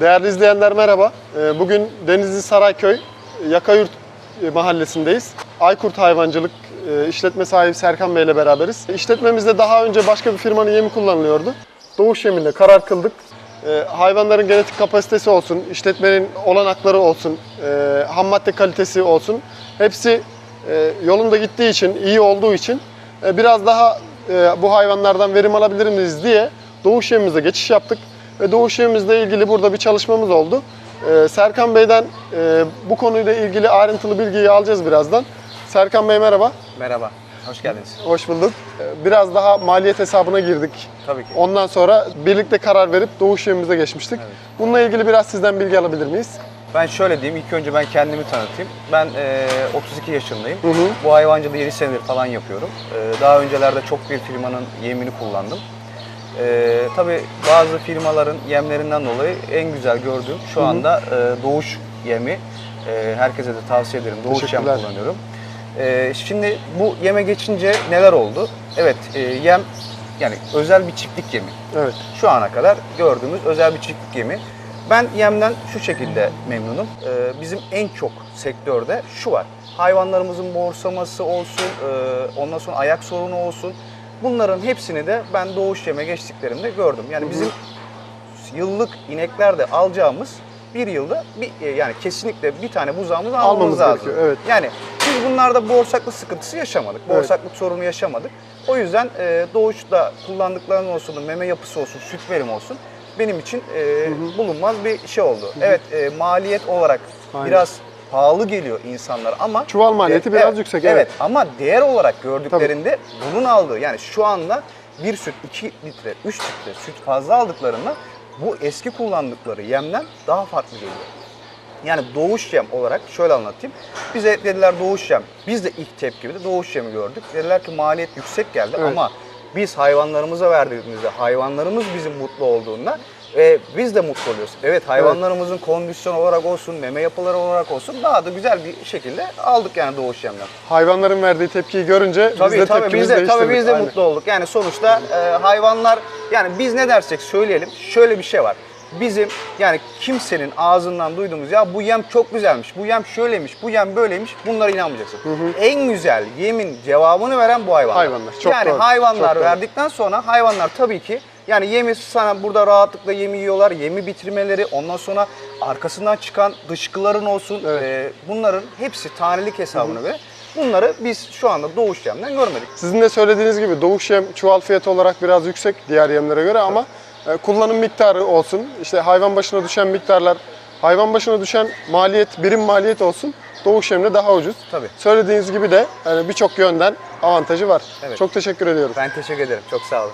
Değerli izleyenler merhaba. Ee, Bugün Denizli Sarayköy Yakayurt e, mahallesindeyiz. Aykurt Hayvancılık e, işletme sahibi Serkan Bey ile beraberiz. İşletmemizde daha önce başka bir firmanın yemi kullanılıyordu. Doğuş yeminde karar kıldık. Hayvanların genetik kapasitesi olsun, işletmenin olanakları olsun, e, ham madde kalitesi olsun. Hepsi e, yolunda gittiği için, iyi olduğu için e, biraz daha e, bu hayvanlardan verim alabilir miyiz diye doğuş yemimize geçiş yaptık. Ve doğuş yemimizle ilgili burada bir çalışmamız oldu. Ee, Serkan Bey'den e, bu konuyla ilgili ayrıntılı bilgiyi alacağız birazdan. Serkan Bey merhaba, Merhaba, hoş geldiniz. hoş bulduk. Ee, Biraz daha maliyet hesabına girdik. Tabii ki. Ondan sonra birlikte karar verip doğuş yemimize geçmiştik. Evet. Bununla ilgili biraz sizden bilgi alabilir miyiz? Ben şöyle diyeyim, ilk önce ben kendimi tanıtayım. Ben e, 32 yaşındayım. Hı. Bu hayvancılığı 7 senedir falan yapıyorum. E, daha öncelerde çok bir firmanın yemini kullandım. E, tabii bazı firmaların yemlerinden dolayı en güzel gördüğüm şu anda e, Doğuş yemi. E, herkese de tavsiye ederim. Doğuş yem Teşekkürler. kullanıyorum. E, şimdi bu yeme geçince neler oldu? Evet, e, yem yani özel bir çiftlik yemi. Evet. şu ana kadar gördüğümüz özel bir çiftlik gemi. Ben yemden şu şekilde memnunum. Ee, bizim en çok sektörde şu var. Hayvanlarımızın borsaması olsun, e, ondan sonra ayak sorunu olsun. Bunların hepsini de ben doğuş yeme geçtiklerimde gördüm. Yani bizim yıllık ineklerde alacağımız bir yılda bir e, yani kesinlikle bir tane buzağımızı almamız, Almamız lazım. gerekiyor, evet. Yani biz bunlarda bağırsaklık sıkıntısı yaşamadık. Evet. Bağırsaklık sorunu yaşamadık. O yüzden e, doğuşta kullandıkları olsun, meme yapısı olsun, süt verimi olsun benim için e, bulunmaz bir şey oldu. Evet e, maliyet olarak Aynen. biraz pahalı geliyor insanlar ama Çuval maliyeti biraz yüksek, evet. Evet ama değer olarak gördüklerinde bunun aldığı yani şu anda bir süt 2 litre 3 litre süt fazla aldıklarında bu eski kullandıkları yemden daha farklı geliyor. Yani doğuş yem olarak şöyle anlatayım. Bize dediler doğuş yem. Biz de ilk tepkide doğuş yemi gördük. Dediler ki maliyet yüksek geldi Evet. ama biz hayvanlarımıza verdiğimizde hayvanlarımız bizim mutlu olduğunda ve biz de mutlu oluyoruz. Evet hayvanlarımızın kondisyon olarak olsun, meme yapıları olarak olsun daha da güzel bir şekilde aldık yani doğuş yemden. Hayvanların verdiği tepkiyi görünce Tabii biz de tabii tepkimizi biz de tabii değiştirdik. biz de Aynen. mutlu olduk. Yani sonuçta e, hayvanlar yani biz ne dersek söyleyelim şöyle bir şey var. Bizim yani kimsenin ağzından duyduğumuz ya bu yem çok güzelmiş, bu yem şöyleymiş, bu yem böyleymiş bunlara inanmayacaksın. En güzel yemin cevabını veren bu hayvanlar. Hayvanlar, çok yani doğru, hayvanlar çok doğru. verdikten sonra hayvanlar tabii ki yani yemi sana burada rahatlıkla yemi yiyorlar, yemi bitirmeleri, ondan sonra arkasından çıkan dışkıların olsun, Evet. e, bunların hepsi tanelik hesabına göre. Bunları biz şu anda doğuş yemden görmedik. Sizin de söylediğiniz gibi doğuş yem çuval fiyatı olarak biraz yüksek diğer yemlere göre ama e, kullanım miktarı olsun, işte hayvan başına düşen miktarlar, hayvan başına düşen maliyet, birim maliyet olsun doğuş yemle daha ucuz. Tabii. Söylediğiniz gibi de yani birçok yönden avantajı var. Evet. Çok teşekkür ediyorum. Ben teşekkür ederim. Çok sağ olun.